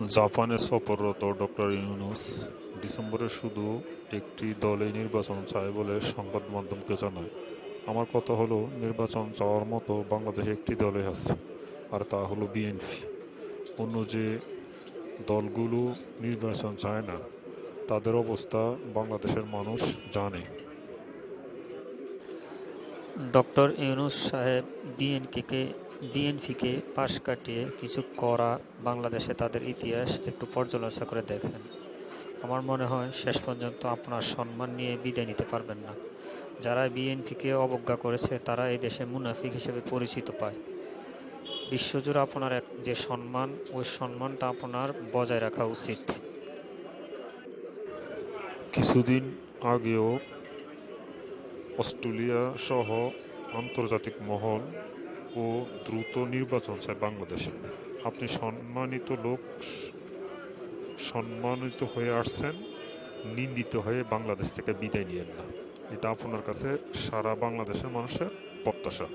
জাপানে সফররত ডক্টর ইউনুস ডিসেম্বরে শুধু একটি দলই নির্বাচন চায় বলে সংবাদ মাধ্যমকে জানায়। আমার কথা হলো, নির্বাচন চাওয়ার মতো বাংলাদেশে একটি দলে আছে, আর তা হলো বিএনপি। অন্য যে দলগুলো নির্বাচন চায় না, তাদের অবস্থা বাংলাদেশের মানুষ জানে। ডক্টর ইউনুস সাহেব বিএনপিকে বিএনপিকে পাশ কাটিয়ে কিছু করা বাংলাদেশে তাদের ইতিহাস একটু পর্যালোচনা করে দেখেন। আমার মনে হয় শেষ পর্যন্ত আপনার সম্মান নিয়ে বিদায় নিতে পারবেন না। যারা বিএনপিকে অবজ্ঞা করেছে, তারা এই দেশে মুনাফিক হিসেবে পরিচিত পায়। বিশ্বজুড়ে আপনার এক যে সম্মান, ওই সম্মানটা আপনার বজায় রাখা উচিত। কিছুদিন আগেও অস্ট্রেলিয়া সহ আন্তর্জাতিক মহল ও দ্রুত নির্বাচন চায় বাংলাদেশে। আপনি সম্মানিত লোক, সম্মানিত হয়ে আসছেন, নিন্দিত হয়ে বাংলাদেশ থেকে বিদায় নিয়েন না। এটা আপনার কাছে সারা বাংলাদেশের মানুষের প্রত্যাশা।